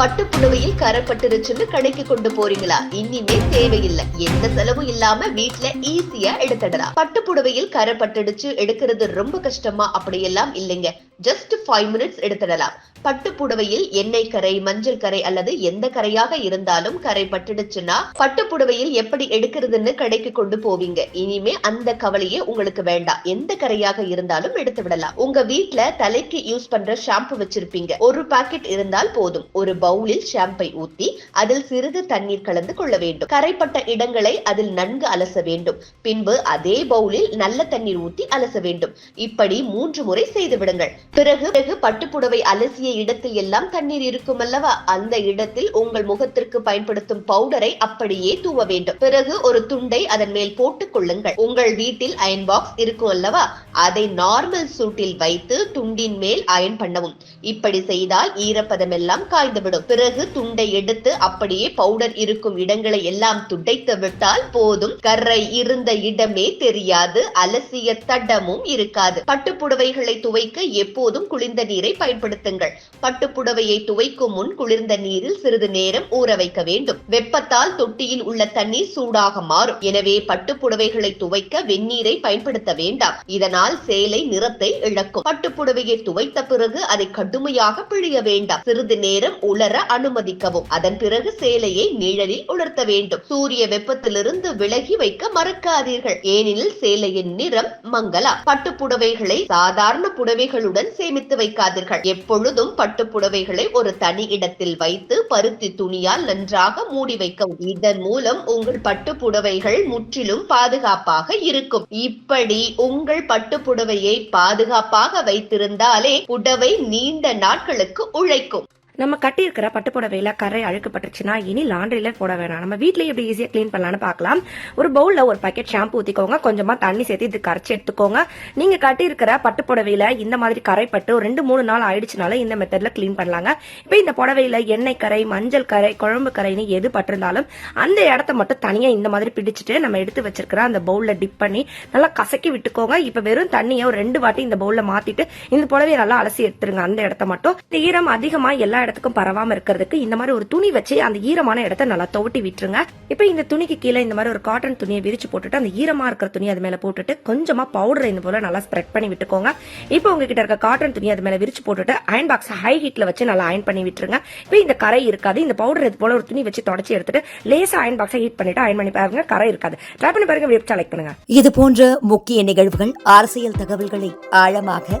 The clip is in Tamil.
பட்டு புடவையில் கரை பட்டுருச்சுன்னு கடைக்கு கொண்டு போறீங்களா? இனிமே தேவையில்லை. எந்த செலவும் இல்லாம வீட்டுல ஈஸியா எடுத்துடலாம். பட்டு புடவையில் கரை பட்டுடுச்சு எடுக்கிறது ரொம்ப கஷ்டமா? அப்படியெல்லாம் இல்லைங்க. ஜஸ்ட் ஃபைவ் மினிட்ஸ் எடுத்துடலாம். பட்டு புடவையில் எண்ணெய் கரை மஞ்சள் கரை அல்லது எந்த கரையாக இருந்தாலும் கரை பட்டுடுச்சுன்னா பட்டு புடவையில் எப்படி எடுக்கிறதுன்னு கடைக்கு கொண்டு போவீங்க. இனிமே அந்த கவலையே உங்களுக்கு வேண்டாம். எந்த கரையாக இருந்தாலும் எடுத்து விடலாம் உங்க வீட்டுல தலைக்கு யூஸ் பண்ற ஷாம்பு வச்சிருப்பீங்க. ஒரு பாக்கெட் இருந்தால் போதும். ஒரு பவுலில் ஷாம்பை ஊற்றி அதில் சிறிது தண்ணீர் கலந்து கொள்ள வேண்டும். கரைப்பட்ட இடங்களை அதில் நன்கு அலச வேண்டும். பின்பு அதே பவுலில் நல்ல தண்ணீர் ஊற்றி அலச வேண்டும். இப்படி மூன்று முறை செய்து விடுங்கள். பிறகு பிறகு பட்டுப்புடவை அலசிய இடத்தில் எல்லாம் தண்ணீர் இருக்கும் அல்லவா? அந்த இடத்தில் உங்கள் முகத்திற்கு பயன்படுத்தும் பவுடரை அப்படியே தூவ வேண்டும். பிறகு ஒரு துண்டை அதன் மேல் போட்டுக் கொள்ளுங்கள். உங்கள் வீட்டில் அயன் பாக்ஸ் இருக்கும் அல்லவா? அதை நார்மல் சூட்டில் வைத்து துண்டின் மேல் அயன் பண்ணவும். இப்படி செய்தால் ஈரப்பதம் எல்லாம் காய்ந்துவிடும் ஏற்படும் பிறகு துண்டை எடுத்து அப்படியே பவுடர் இருக்கும் இடங்களை எல்லாம் துடைத்து விட்டால் போதும். கரை இருந்த இடமே தெரியாது. அலசிய தடமும் இருக்காது. பட்டுப்புடவைகளை துவைக்க எப்போதும் குளிர்ந்த நீரை பயன்படுத்துங்கள். பட்டுப்புடவையை துவைக்கும் முன் குளிர்ந்த நீரில் சிறிது நேரம் ஊற வைக்க வேண்டும். வெப்பத்தால் தொட்டியில் உள்ள தண்ணீர் சூடாக மாறும். எனவே பட்டு புடவைகளை துவைக்க வெந்நீரை பயன்படுத்த வேண்டாம். இதனால் சேலை நிறத்தை இழக்கும். பட்டு புடவையை துவைத்த பிறகு அதை கடுமையாக பிழிய வேண்டாம். சிறிது நேரம் உலர அனுமதிக்கவும். அதன் பிறகு சேலையை நிழலில் உலர்த்த வேண்டும். சூரிய வெப்பத்திலிருந்து விலகி வைக்க மறக்காதீர்கள். ஏனெனில் சேலையின் நிறம் மங்கலாம் பட்டுப்புடவைகளை சாதாரண புடவைகளுடன் சேமித்து வைக்காதீர்கள். எப்பொழுதும் பட்டுப்புடவைகளை ஒரு தனி இடத்தில் வைத்து பருத்தி துணியால் நன்றாக மூடி வைக்கவும். இதன் மூலம் உங்கள் பட்டுப்புடவைகள் முற்றிலும் பாதுகாப்பாக இருக்கும். இப்படி உங்கள் பட்டுப்புடவையை பாதுகாப்பாக வைத்திருந்தாலே புடவை நீண்ட நாட்களுக்கு உழைக்கும். நம்ம கட்டியிருக்கிற பட்டு புடவையில கரை அழுக்கப்பட்டுச்சுன்னா இனி லாண்ட்ரியில போட வேணாம். நம்ம வீட்லயே எப்படி ஈஸியா க்ளீன் பண்ணலாம்னு பார்க்கலாம். ஒரு பவுல்ல ஒரு பாக்கெட் ஷாம்பு ஊத்திக்கோங்க. கொஞ்சமா தண்ணி சேர்த்து இது கரைச்சி எடுத்துக்கோங்க. நீங்க கட்டியிருக்கிற பட்டு புடவையில இந்த மாதிரி கரைப்பட்டு ஒரு ரெண்டு மூணு நாள் ஆயிடுச்சுனால இந்த மெத்தட்ல க்ளீன் பண்ணலாங்க. இப்போ இந்த புடவையில எண்ணெய் கரை மஞ்சள் கரை குழம்பு கரைன்னு எது பட்டிருந்தாலும் அந்த இடத்த மட்டும் தனியா இந்த மாதிரி பிடிச்சிட்டு நம்ம எடுத்து வச்சிருக்கிற அந்த பவுல்ல டிப் பண்ணி நல்லா கசக்கி விட்டுக்கோங்க. இப்ப வெறும் தண்ணியை ஒரு ரெண்டு வாட்டி இந்த பவுல்ல மாத்திட்டு இந்த புடவையை நல்லா அலசி எடுத்துருங்க. அந்த இடத்த மட்டும். ஈரம் அதிகமா எல்லா இடத்துக்கும் பரவாம இருக்கிறதுக்கு இந்த மாதிரி ஒரு துணி வச்சு அந்த ஈரமான இடத்த நல்லா துவட்டி விட்டுருங்க. இப்போ இந்த துணிக்கு கீழே இந்த மாதிரி ஒரு காட்டன் துணியை விரிச்சு போட்டுட்டு அந்த ஈரமா இருக்கிற துணி அது மேல போட்டுட்டு கொஞ்சமா பவுடர் இந்த போல நல்லா ஸ்ப்ரெட் பண்ணி விட்டுக்கோங்க. இப்போ உங்ககிட்ட இருக்க காட்டன் துணி அது மேல விரிச்சு போட்டுட்டு அயன் பாக்ஸ் ஹை ஹீட்ல வச்சு நல்லா அயன் பண்ணி விட்டுருங்க. இப்போ இந்த கரை இருக்காது. இந்த பவுடர் இது போல ஒரு துணி வச்சு தொடச்சி எடுத்துட்டு லேசா அயன் பாக்ஸை ஹீட் பண்ணிட்டு அயன் பண்ணி பாருங்க. கரை இருக்காது. ட்ரை பண்ணி பாருங்க. வெப்சைட் லைக் பண்ணுங்க. இது போன்ற முக்கிய நிகழ்வுகள் அரசியல் தகவல்களை ஆழமாக